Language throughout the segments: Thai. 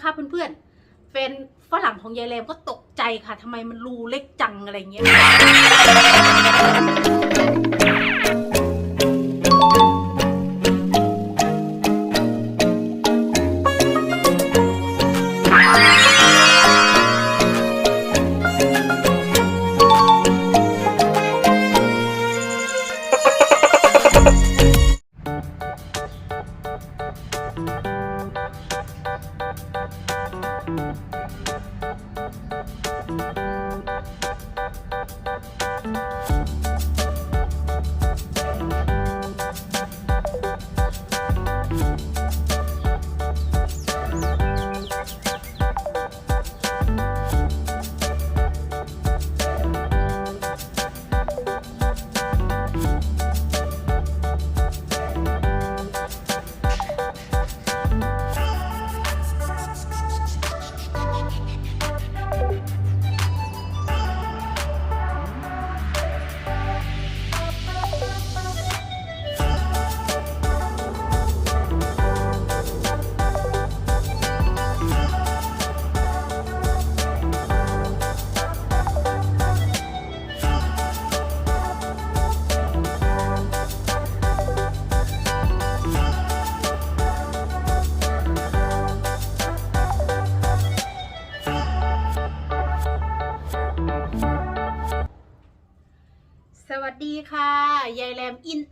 นะคะเพื่อนๆแฟนฝรั่งของยายแรมก็ตกใจค่ะทำไมมันรูเล็กจังอะไรเงี้ย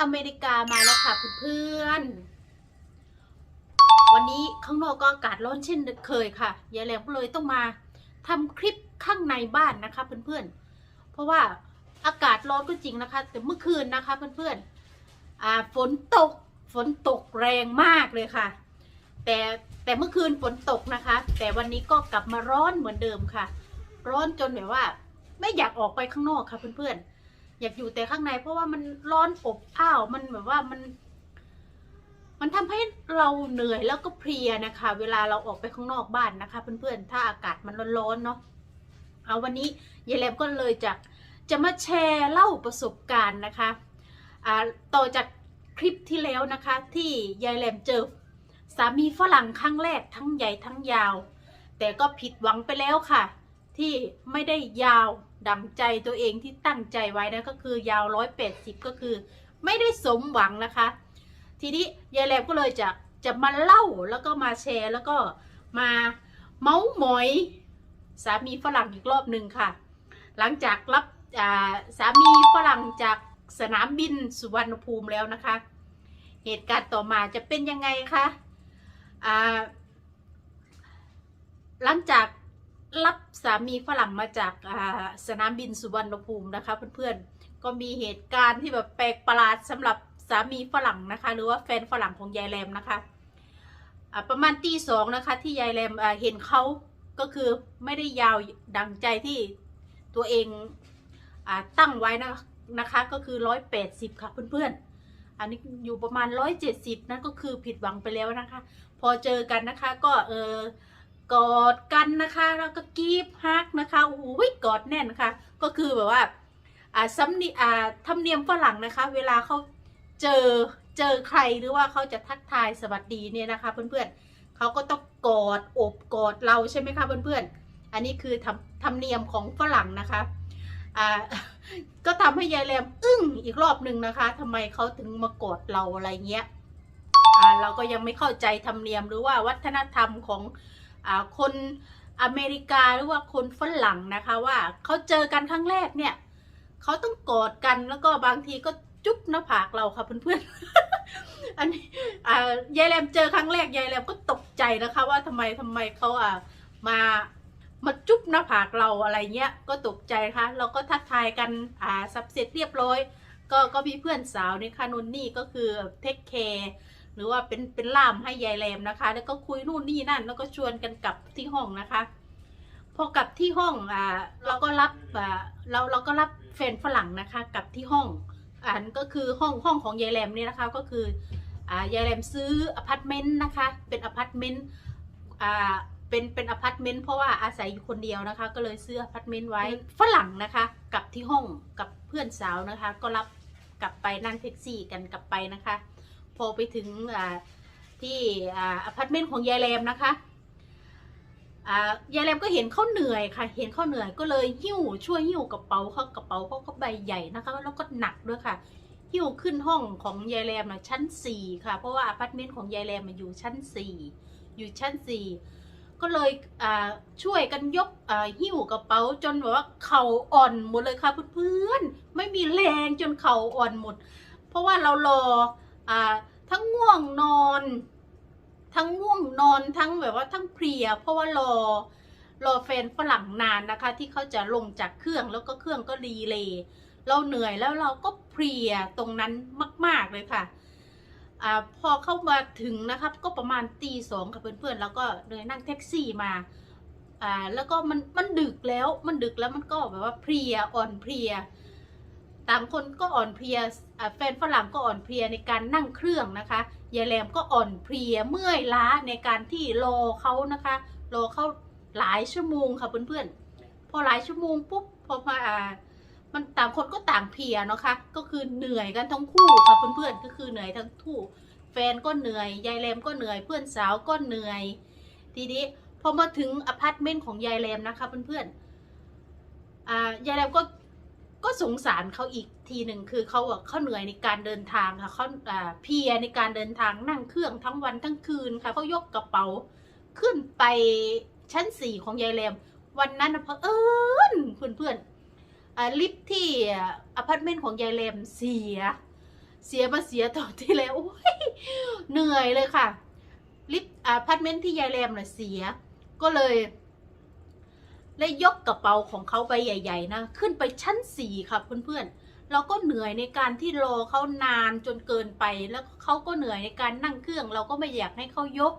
อเมริกามาแล้วค่ะเพื่อนๆ วันนี้ข้างนอกก็อากาศร้อนเช่นเคยค่ะยายแรมก็เลยต้องมาทำคลิปข้างในบ้านนะคะเพื่อนๆ เพราะว่าอากาศร้อนก็จริงนะคะ แต่เมื่อคืนนะคะเพื่อนๆอ่าฝนตกฝนตกแรงมากเลยค่ะ แต่แต่เมื่อคืนฝนตกนะคะ แต่วันนี้ก็กลับมาร้อนเหมือนเดิมค่ะ ร้อนจนแบบว่า ไม่อยากออกไปข้างนอกค่ะเพื่อนๆ อยากอยู่แต่ข้างใน เพราะว่ามันร้อนอบอ้าวมันแบบว่ามัน มันทำให้เราเหนื่อยแล้วก็เพลียนะคะ เวลาเราออกไปข้างนอกบ้านนะคะ เพื่อนๆ ถ้าอากาศมันร้อนๆเนาะเอาวันนี้ยายแหลมก็เลยจะจะมาแชร์เล่าประสบการณ์นะคะอ่าต่อจากคลิปที่แล้วนะคะ ที่ยายแหลมเจอสามีฝรั่งครั้งแรกทั้งใหญ่ทั้งยาว แต่ก็ผิดหวังไปแล้วค่ะ ที่ไม่ได้ยาว ดังใจตัวเองที่ตั้งใจไว้นะก็คือยาวร้อยแปดสิบก็คือ ไม่ได้สมหวังนะคะ ทีนี้ยายแหลมก็เลยจะจะมาเล่าแล้วก็มาแชร์แล้วก็มาเมาส์มอย สามีฝรั่งอีกรอบหนึ่งค่ะ หลังจากรับาสามีฝรั่งจากสนามบินสุวรรณภูมิแล้วนะคะ เหตุการณ์ต่อมาจะเป็นยังไงคะหลังจาก รับสามีฝรั่งมาจากสนามบินสุวรรณภูมินะคะ เพื่อนๆ ก็มีเหตุการณ์ที่แบบแปลกประหลาดสำหรับสามีฝรั่งนะคะ หรือว่าแฟนฝรั่งของยายแรมนะคะประมาณตีสองนะคะที่ยายแรมเห็นเขาก็คือไม่ได้ยาวดังใจที่ตัวเองอตั้งไว้นะนะคะก็คือร้อยแปดสิบค่ะเพื่อนๆ อันนี้อยู่ประมาณร้อยเจ็ดสิบนั่นก็คือผิดหวังไปแล้วนะคะ พอเจอกันนะคะก็เออ กอดกันนะคะ แล้วก็กีบฮักนะคะโอ้ยกอดแน่นค่ะ ก็คือแบบว่าอ่าสำนีอ่าธรรมเนียมฝรั่งนะคะ เวลาเขาเจอเจอใครหรือว่าเขาจะทักทายสวัสดีเนี่ยนะคะ เพื่อนๆเขาก็ต้องกอดอบกอดเราใช่ไหมคะเพื่อนๆอันนี้คือธรรมธรรมเนียมของฝรั่งนะคะอ่าก็ทำให้ยายแรมอึ้งอีกรอบหนึ่งนะคะทำไมเขาถึงมากอดเราอะไรเงี้ยอ่าเราก็ยังไม่เข้าใจธรรมเนียมหรือว่าวัฒนธรรมของ คนอเมริกาหรือว่าคนฝรั่งนะคะว่าเขาเจอกันครั้งแรกเนี่ยเขาต้องกอดกันแล้วก็บางทีก็จุ๊บหน้าผากเราค่ะเพื่อนๆ อันนี้ยายแรมเจอครั้งแรกยายแรมก็ตกใจนะคะ ว่าทำไมทำไมเขาอะมามาจุ๊บหน้าผากเราอะไรเงี้ยก็ตกใจค่ะเราก็ทักทายกันอ่าสับเสร็จเรียบร้อย ก็ก็มีเพื่อนสาวนี่ค่ะนุนนี่ก็คือเทคแคร์ หรือว่าเป็นเป็นล่ามให้ยายแรมนะคะ แล้วก็คุยนู่นนี่นั่น แล้วก็ชวนกันกลับที่ห้องนะคะ พอกลับที่ห้องอ่าเราก็รับอ่าเราเราก็รับแฟนฝรั่งนะคะกลับที่ห้องอันก็คือห้องห้องของยายแรมเนี่ยนะคะก็คืออ่ายายแรมซื้ออพาร์ตเมนต์นะคะ เป็นอพาร์ตเมนต์อ่าเป็นเป็นอพาร์ตเมนต์เพราะว่าอาศัยอยู่คนเดียวนะคะ ก็เลยซื้ออพาร์ตเมนต์ไว้ฝรั่งนะคะกลับที่ห้องกับเพื่อนสาวนะคะ ก็รับกลับไปนั่งแท็กซี่กันกลับไปนะคะ พอไปถึงที่อพาร์ตเมนต์ของยายแรมนะคะอายายแรมก็เห็นเขาเหนื่อยค่ะ เห็นเขาเหนื่อยก็เลยหิ้วช่วยหิ้วกระเป๋าเขากระเป๋าเขาก็ใบใหญ่นะคะ แล้วก็หนักด้วยค่ะ หิ้วขึ้นห้องของยายแรมนะชั้นสี่ค่ะ เพราะว่าอพาร์ตเมนต์ของยายแรมมันอยู่ชั้นสี่อยู่ชั้นสี่ก็เลยช่วยกันยกหิ้วกระเป๋าจนแบบว่าเข่าอ่อนหมดเลยค่ะเพื่อนๆไม่มีแรงจนเข่าอ่อนหมด เพราะว่าเรารอ ทั้งง่วงนอน ทั้งง่วงนอนทั้งแบบว่าทั้งเพลีย เพราะว่ารอรอแฟนฝรั่งนานนะคะ ที่เขาจะลงจากเครื่องแล้วก็เครื่องก็รีเลย์เราเหนื่อยแล้วเราก็เพลียตรงนั้นมาก ๆเลยค่ะอพอเข้ามาถึงนะครับ ก็ประมาณตีสองค่ะเพื่อนๆแล้วก็เลยนั่งแท็กซี่มาอ่าแล้วก็มันมันดึกแล้วมันดึกแล้วมันก็แบบว่าเพลียอ่อนเพลีย ต่างคนก็อ่อนเพลียแฟนฝรั่งก็อ่อนเพลียในการนั่งเครื่องนะคะยายแรมก็อ่อนเพลียเมื่อยล้าในการที่รอเขานะคะรอเขาหลายชั่วโมงค่ะเพื่อนๆ พอหลายชั่วโมงปุ๊บพอมาอ่ามันต่างคนก็ต่างเพลียนะคะ ก็คือเหนื่อยกันทั้งคู่ค่ะเพื่อนๆ ก็คือเหนื่อยทั้งคู่ แฟนก็เหนื่อย ยายแรมก็เหนื่อย เพื่อนสาวก็เหนื่อย ทีนี้พอมาถึงอพาร์ตเมนต์ของยายแรมนะคะเพื่อนๆอ่ายายแรมก็ ก็สงสารเขาอีกทีหนึ่งคือเขาอะเขาเหนื่อยในการเดินทางค่ะเขาเพียในการเดินทางนั่งเครื่องทั้งวันทั้งคืนค่ะเขายกกระเป๋า ขึ้นไปชั้นสี่ของยายแรมวันนั้นเพอเอิญเพื่อนเพื่อนลิฟที่อพาร์ตเมนต์ของยายแรมเสีย เสียมาเสียตอนที่แล้วโอ้ยเหนื่อยเลยค่ะลิฟต์อพาร์ตเมนต์ที่ยายแรมน่ะเสีย ก็เลย เลยยกกระเป๋าของเขาไปใหญ่ ๆ นะ ขึ้นไปชั้นสี่ค่ะเพื่อนๆเราก็เหนื่อยในการที่รอเขานานจนเกินไป แล้วเขาก็เหนื่อยในการนั่งเครื่อง เราก็ไม่อยากให้เขายก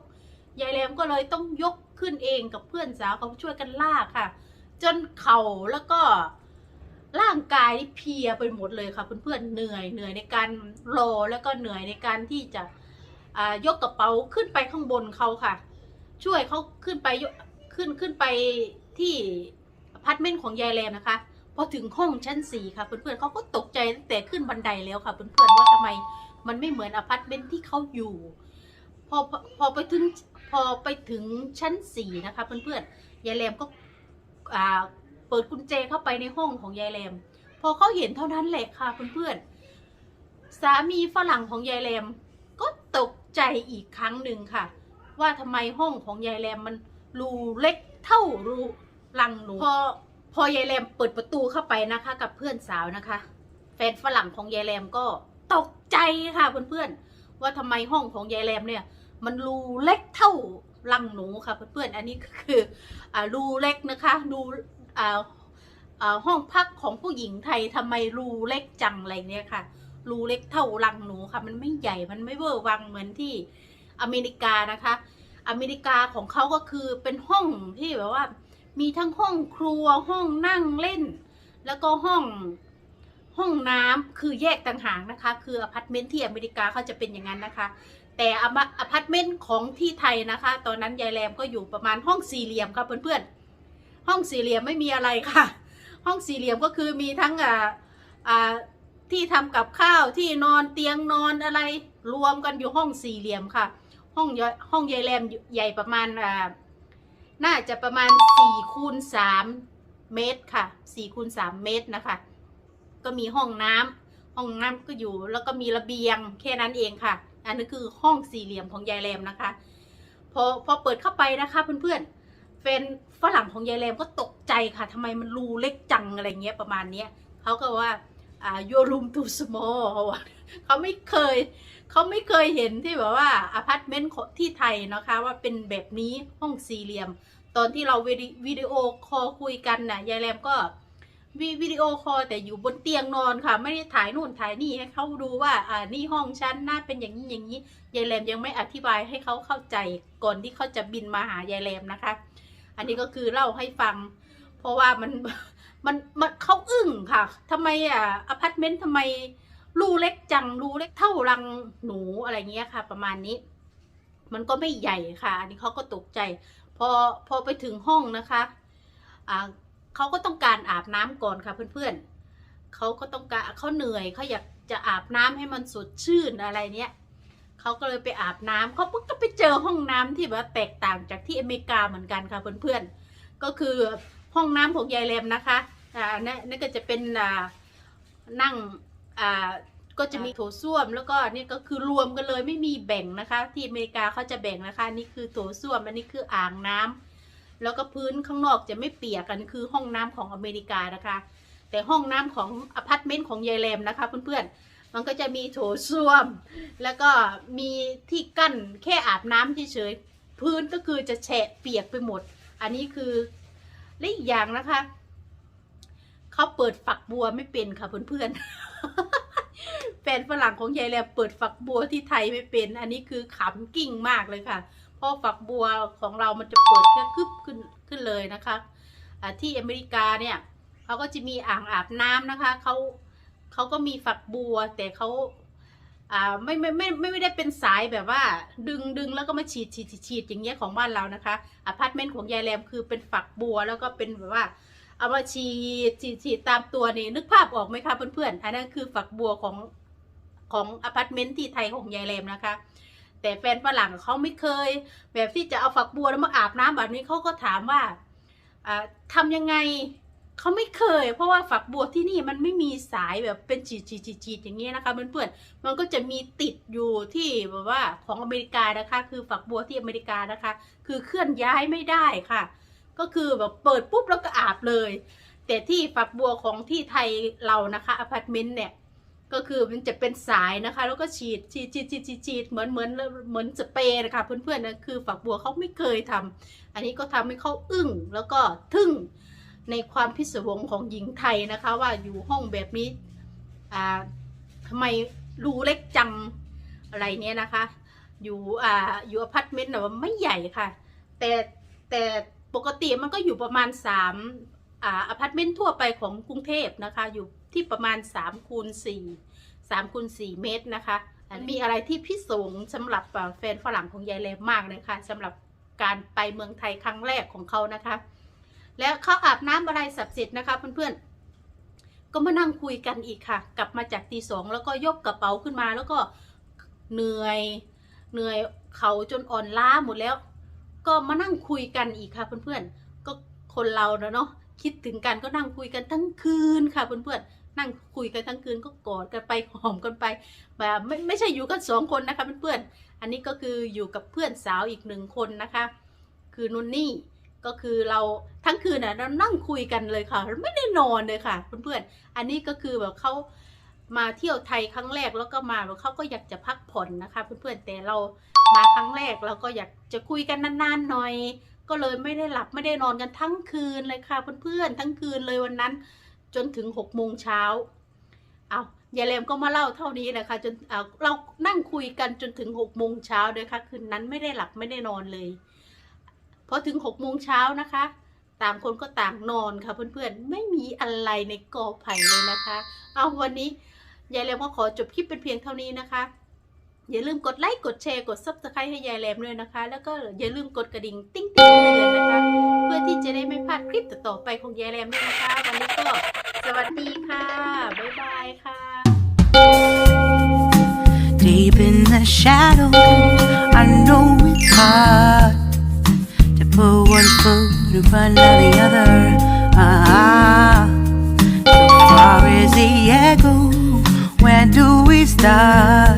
ยายแรมก็เลยต้องยกขึ้นเองกับเพื่อนสาวเขาช่วยกันลากค่ะ จนเข่าแล้วก็ร่างกายนี่เพียไปหมดเลยค่ะเพื่อนๆเหนื่อยเหนื่อยในการรอแล้วก็เหนื่อยในการที่จะยกกระเป๋าขึ้นไปข้างบนเขาค่ะ ช่วยเขาขึ้นไปขึ้นขึ้นไป ที่อพาร์ตเมนต์ของยายแรมนะคะ พอถึงห้องชั้นสี่ค่ะเพื่อนๆเขาก็ตกใจตั้งแต่ขึ้นบันไดแล้วค่ะเพื่อนๆว่าทำไมมันไม่เหมือนอพาร์ตเมนต์ที่เขาอยู่พอพอพอไปถึงพอไปถึงชั้นสี่นะคะเพื่อนๆยายแรมก็เปิดกุญแจเข้าไปในห้องของยายแรม พอเขาเห็นเท่านั้นแหละค่ะเพื่อนๆสามีฝรั่งของยายแรมก็ตกใจอีกครั้งหนึ่งค่ะ ว่าทำไมห้องของยายแรมมันรูเล็กเท่ารู ลังหนูพอพอยายแรมเปิดประตูเข้าไปนะคะ กับเพื่อนสาวนะคะ แฟนฝรั่งของยายแรมก็ตกใจค่ะเพื่อนๆว่าทำไมห้องของยายแรมเนี่ย มันรูเล็กเท่าลังหนูค่ะเพื่อนๆอันนี้ก็คืออ่ารูเล็กนะคะรูอ่าอ่าห้องพักของผู้หญิงไทยทำไมรูเล็กจังอะไรเนี่ยค่ะรูเล็กเท่าลังหนูค่ะ มันไม่ใหญ่มันไม่เวอร์วังเหมือนที่อเมริกานะคะ อเมริกาของเขาก็คือเป็นห้องที่แบบว่า มีทั้งห้องครัวห้องนั่งเล่น แล้วก็ห้องห้องน้ำคือแยกต่างหากนะคะ คืออพาร์ตเมนต์ที่อเมริกาเขาจะเป็นอย่างนั้นนะคะ แต่อพาร์ตเมนต์ของที่ไทยนะคะ ตอนนั้นยายแรมก็อยู่ประมาณห้องสี่เหลี่ยมค่ะเพื่อนๆห้องสี่เหลี่ยมไม่มีอะไรค่ะ ห้องสี่เหลี่ยมก็คือมีทั้งอ่าอ่าที่ทำกับข้าวที่นอนเตียงนอนอะไรรวมกันอยู่ห้องสี่เหลี่ยมค่ะ ห้องยายห้องยายแรมใหญ่ประมาณอ่า น่าจะประมาณสี่คูณสามเมตรค่ะสี่คูณสามเมตรนะคะ ก็มีห้องน้ำห้องน้ำก็อยู่แล้วก็มีระเบียงแค่นั้นเองค่ะ อันนี้คือห้องสี่เหลี่ยมของยายแรมนะคะ พอพอเปิดเข้าไปนะคะเพื่อนๆแฟนฝรั่งของยายแรมก็ตกใจค่ะทำไมมันรูเล็กจังอะไรเงี้ยประมาณเนี้ยเขาก็ว่าอ่า your room too small เขาว่า เขาไม่เคย เขาไม่เคยเห็นที่แบบว่าอพาร์ตเมนต์ที่ไทยนะคะ ว่าเป็นแบบนี้ห้องสี่เหลี่ยม ตอนที่เราวิดีโอคอลคุยกันน่ะยายแรมก็วิวิดีโอคอลแต่อยู่บนเตียงนอนค่ะ ไม่ได้ถ่ายนู่นถ่ายนี่ให้เขาดูว่าอ่านี่ห้องฉันหน่าเป็นอย่างนี้อย่างนี้ยายแรมยังไม่อธิบายให้เขาเข้าใจก่อนที่เขาจะบินมาหายายแรมนะคะ อันนี้ก็คือเล่าให้ฟัง เพราะว่ามันมันมันเขาอึ้งค่ะทำไมอะอพาร์ตเมนต์ทำไม รูเล็กจังรูเล็กเท่ารังหนูอะไรเงี้ยค่ะ ประมาณนี้ มันก็ไม่ใหญ่ค่ะ อันนี้เขาก็ตกใจ พอพอไปถึงห้องนะคะอ่าเขาก็ต้องการอาบน้ำก่อนค่ะเพื่อนๆเขาก็ต้องการเขาเหนื่อยเขาอยากจะอาบน้ำให้มันสดชื่นอะไรเนี้ยเขาก็เลยไปอาบน้ำเขาก็ไปเจอห้องน้ำที่แบบแตกต่างจากที่อเมริกาเหมือนกันค่ะเพื่อนๆก็คือห้องน้ำของยายแรมนะคะอ่านั่นนั่นก็จะเป็นอ่านั่ง อ่าก็จะมีโถส้วมแล้วก็นี่ก็คือรวมกันเลยไม่มีแบ่งนะคะ ที่อเมริกาเขาจะแบ่งนะคะนี่คือโถส้วมอันนี้คืออ่างน้ำแล้วก็พื้นข้างนอกจะไม่เปียกกันคือห้องน้ำของอเมริกานะคะ แต่ห้องน้ำของอพาร์ตเมนต์ของยายแรมนะคะเพื่อนๆมันก็จะมีโถส้วม แล้วก็มีที่กั้นแค่อาบน้ำเฉยๆพื้นก็คือจะแฉะเปียกไปหมด อันนี้คือและอีกอย่างนะคะเขาเปิดฝักบัวไม่เป็นค่ะเพื่อนๆแฟนฝรั่งของยายแรมเปิดฝักบัวที่ไทยไม่เป็น อันนี้คือขำกิ่งมากเลยค่ะ เพราะฝักบัวของเรามันจะเปิดแค่คึบขึ้นขึ้นเลยนะคะที่อเมริกาเนี่ยเขาก็จะมีอ่างอาบน้ำนะคะเขาเขาก็มีฝักบัวแต่เขาไม่ไม่ไม่ไม่ไม่ได้เป็นสายแบบว่า ดึงดึงแล้วก็มาฉีดฉีดฉีดฉีดอย่างเงี้ยของบ้านเรานะคะอพาร์ตเมนต์ของยายแรมคือเป็นฝักบัวแล้วก็เป็นแบบว่าเอามาฉีดฉีดฉีดตามตัวนี่นึกภาพออกไหมคะเพื่อนๆอันนั้นคือฝักบัวของ ของอพาร์ตเมนต์ที่ไทยของยายแรมนะคะ แต่แฟนฝรั่งเขาไม่เคย แบบที่จะเอาฝักบัวแล้วมาอาบน้ำแบบนี้เขาก็ถามว่าอ่าทำยังไงเขาไม่เคย เพราะว่าฝักบัวที่นี่มันไม่มีสายแบบเป็นจีดจีดจีดจีดอย่างเงี้ยนะคะเพื่อนๆมันก็จะมีติดอยู่ที่แบบว่าของอเมริกานะคะ คือฝักบัวที่อเมริกานะคะ คือเคลื่อนย้ายไม่ได้ค่ะ ก็คือแบบเปิดปุ๊บแล้วก็อาบเลย แต่ที่ฝักบัวของที่ไทยเรานะคะอพาร์ตเมนต์เนี่ย ก็คือมันจะเป็นสายนะคะ แล้วก็ฉีดฉีดฉีดฉีดฉีดฉีดเหมือนเหมือนเหมือนสเปรย์นะคะเพื่อนๆนะคือฝักบัวเขาไม่เคยทำอันนี้ก็ทำให้เขาอึ้งแล้วก็ทึ่งในความพิศวงของหญิงไทยนะคะ ว่าอยู่ห้องแบบนี้อ่าทำไมรูเล็กจังอะไรเนี้ยนะคะ อยู่อ่าอยู่อพาร์ตเมนต์แต่ว่าไม่ใหญ่ค่ะ แต่แต่ปกติมันก็อยู่ประมาณสามอ่าอพาร์ตเมนต์ทั่วไปของกรุงเทพนะคะอยู่ ที่ประมาณสามคูณสี่สามคูณสี่เมตรนะคะอันมีอะไรที่พิศวงสำหรับอ่าแฟนฝรั่งของยายเลมมากเลยค่ะสำหรับการไปเมืองไทยครั้งแรกของเขานะคะ แล้วเขาอาบน้ำอะไรสับเสร็จนะคะเพื่อนๆ ก็มานั่งคุยกันอีกค่ะ กลับมาจากตีสองแล้วก็ยกกระเป๋าขึ้นมาแล้วก็เหนื่อยเหนื่อยเขาจนอ่อนล้าหมดแล้ว ก็มานั่งคุยกันอีกค่ะเพื่อนๆก็คนเราเนอะเนาะคิดถึงกันก็นั่งคุยกันทั้งคืนค่ะเพื่อนๆ นั่งคุยกันทั้งคืนก็กอดกันไปหอมกันไปแบบไม่ไม่ใช่อยู่กันสองคนนะคะเพื่อนๆอันนี้ก็คืออยู่กับเพื่อนสาวอีกหนึ่งคนนะคะ คือนุ่นนี่ก็คือเราทั้งคืนน่ะเรานั่งคุยกันเลยค่ะไม่ได้นอนเลยค่ะเพื่อนๆอันนี้ก็คือแบบเขามาเที่ยวไทยครั้งแรกแล้วก็มาแบบเขาก็อยากจะพักผ่อนนะคะ เพื่อนๆแต่เรามาครั้งแรกเราก็อยากจะคุยกันนานๆหน่อย ก็เลยไม่ได้หลับไม่ได้นอนกันทั้งคืนเลยค่ะเพื่อนๆทั้งคืนเลยวันนั้น จนถึงหกโมงเช้าเอายายแรมก็มาเล่าเท่านี้แหละคะจนเเรานั่งคุยกันจนถึงหกโมงเช้าเลยค่ะคืนนั้นไม่ได้หลับไม่ได้นอนเลยพอถึงหกโมงเช้านะคะต่างคนก็ต่างนอนค่ะเพื่อนๆ ไม่มีอะไรในกอไผ่เลยนะคะ เอาวันนี้ยายแรมก็ขอจบคลิปเป็นเพียงเท่านี้นะคะ อย่าลืมกดไลค์กดแชร์กดซับสไครต์ให้ยายแรมด้วยนะคะ แล้วก็อย่าลืมกดกระดิ่ง ติ้งติ้งเตือนนะคะเพื่อ ลิปต่อไปของยายแรมด้วยนะคะ วันนี้ก็สวัสดีค่ะ บ๊ายบายค่ะ Deep in the shadows, I know it's hard to put one foot in front of the other. Ah, so far as the echo, where do we start?